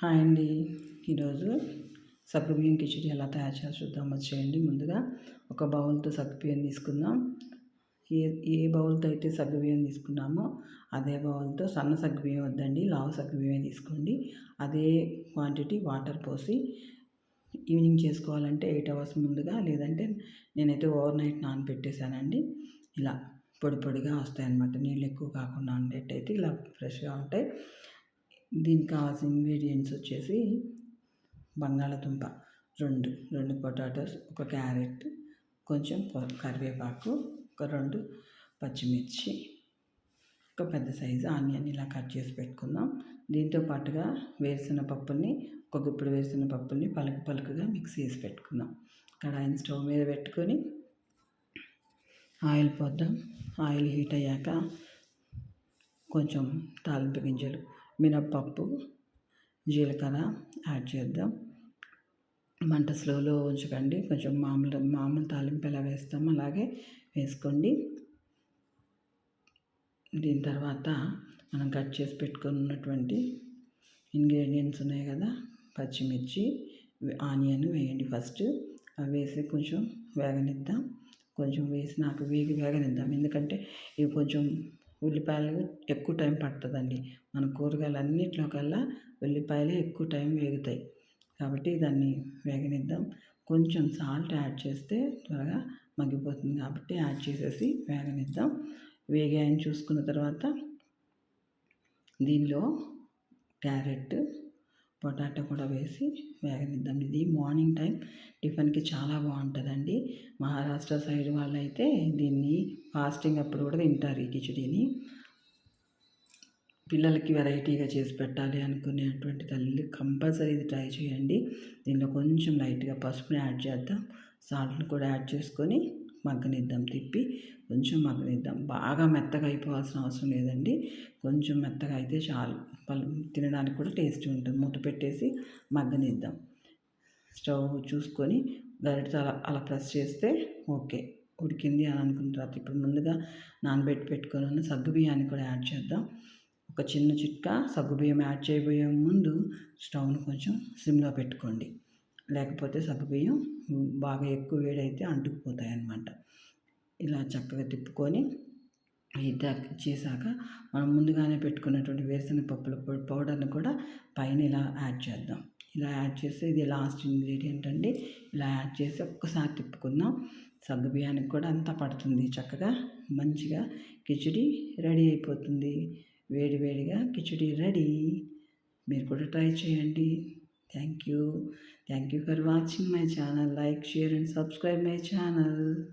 Hi అండి. ఈరోజు సగ్గుబియ్యం కిచడీ ఎలా తయారు చేయాలో చూద్దాం. వచ్చేయండి ముందుగా ఒక బౌల్తో సగ్గుబియ్యం తీసుకుందాం. ఏ ఏ బౌల్తో అయితే సగ్గుబియ్యం తీసుకున్నామో అదే బౌల్తో సన్న సగ్గుబియ్యం వద్దండి. లావు సగ్గుబియ్యం తీసుకోండి. అదే క్వాంటిటీ వాటర్ పోసి ఈవినింగ్ చేసుకోవాలంటే ఎయిట్ అవర్స్ ముందుగా లేదంటే నేనైతే ఓవర్ నైట్ నానబెట్టేశానండి. ఇలా పొడి పొడిగా వస్తాయి అన్నమాట నీళ్ళు ఎక్కువ కాకుండా ఉండేటైతే ఇలా ఫ్రెష్గా ఉంటాయి. దీనికి కావాల్సిన ఇంగ్రీడియంట్స్ వచ్చేసి బంగాళదుంప రెండు రెండు పొటాటోస్ ఒక క్యారెట్ కొంచెం కరివేపాకు ఒక రెండు పచ్చిమిర్చి ఒక పెద్ద సైజు ఆనియన్ ఇలా కట్ చేసి పెట్టుకుందాం. దీంతో పాటుగా వేరుశెనగ పప్పుని ఒక గుప్పుడు వేరుశన పప్పుని పలుకు పలుకుగా మిక్స్ చేసి పెట్టుకుందాం. కడాయిని స్టవ్ మీద పెట్టుకొని ఆయిల్ పోద్దాం. ఆయిల్ హీట్ అయ్యాక కొంచెం తాలింపు గింజలు మినప్పప్పు జీలకర్ర యాడ్ చేద్దాం. మంట స్లోలో ఉంచకండి. కొంచెం మామూలు మామూలు తాలింపు ఎలా వేస్తామో అలాగే వేసుకోండి. దీని తర్వాత మనం కట్ చేసి పెట్టుకున్నటువంటి ఇంగ్రీడియంట్స్ ఉన్నాయి కదా పచ్చిమిర్చి ఆనియన్ వేయండి ఫస్ట్. అవి వేసి కొంచెం వేగనిద్దాం. కొంచెం వేసి నాకు వేగి వేగనిద్దాం. ఎందుకంటే ఇవి కొంచెం ఉల్లిపాయలు ఎక్కువ టైం పడుతుందండి. మన కూరగాయలు అన్నింటిలో కల్లా ఉల్లిపాయలు ఎక్కువ టైం వేగుతాయి. కాబట్టి దాన్ని వేగనిద్దాం. కొంచెం సాల్ట్ యాడ్ చేస్తే త్వరగా మగ్గిపోతుంది కాబట్టి యాడ్ చేసేసి వేగనిద్దాం. వేగాయని చూసుకున్న తర్వాత దీనిలో క్యారెట్ పొటాటో కూడా వేసి వేగనిద్దాం. ఇది మార్నింగ్ టైం టిఫిన్కి చాలా బాగుంటుందండి. మహారాష్ట్ర సైడ్ వాళ్ళు అయితే దీన్ని ఫాస్టింగ్ అప్పుడు కూడా తింటారు ఈ కిచడీని. పిల్లలకి వెరైటీగా చేసి పెట్టాలి అనుకునేటువంటి తల్లి కంపల్సరీ ఇది ట్రై చేయండి. దీనిలో కొంచెం లైట్గా పసుపుని యాడ్ చేద్దాం. సాల్ట్ని కూడా యాడ్ చేసుకొని మగ్గనిద్దాం తిప్పి కొంచెం మగ్గనిద్దాం. బాగా మెత్తగా అయిపోవాల్సిన అవసరం లేదండి. కొంచెం మెత్తగా అయితే చాలు. పళ్ళు తినడానికి కూడా టేస్టీ ఉంటుంది. మూత పెట్టేసి మగ్గనిద్దాం. స్టవ్ చూసుకొని గరిటతో అలా అలా ప్రెస్ చేస్తే ఓకే. ఉడికింది అని అనుకున్న తర్వాత ఇప్పుడు ముందుగా నానబెట్టి పెట్టుకొని ఉన్న సగ్గు బియ్యాన్ని కూడా యాడ్ చేద్దాం. ఒక చిన్న చిట్కా సగ్గుబియ్యం యాడ్ చేయబోయే ముందు స్టవ్ను కొంచెం సిమ్లో పెట్టుకోండి. లేకపోతే సగ్గుబియ్యం బాగా ఎక్కువ వేడైతే అంటుకుపోతాయి అన్నమాట ఇలా చక్కగా తిప్పుకొని ఇది చేశాక మనం ముందుగానే పెట్టుకున్నటువంటి వేరుశనగ పప్పుల పౌడర్ని కూడా పైన ఇలా యాడ్ చేద్దాం. ఇలా యాడ్ చేస్తే ఇది లాస్ట్ ఇంగ్రీడియంట్ అండి. ఇలా యాడ్ చేసి ఒక్కసారి తిప్పుకుందాం. సగ్గు బియ్యానికి కూడా అంతా పడుతుంది చక్కగా. మంచిగా కిచిడి రెడీ అయిపోతుంది. వేడి వేడిగా కిచిడి రెడీ. మీరు కూడా ట్రై చేయండి. Thank you. Thank you for watching my channel. Like, share and subscribe my channel.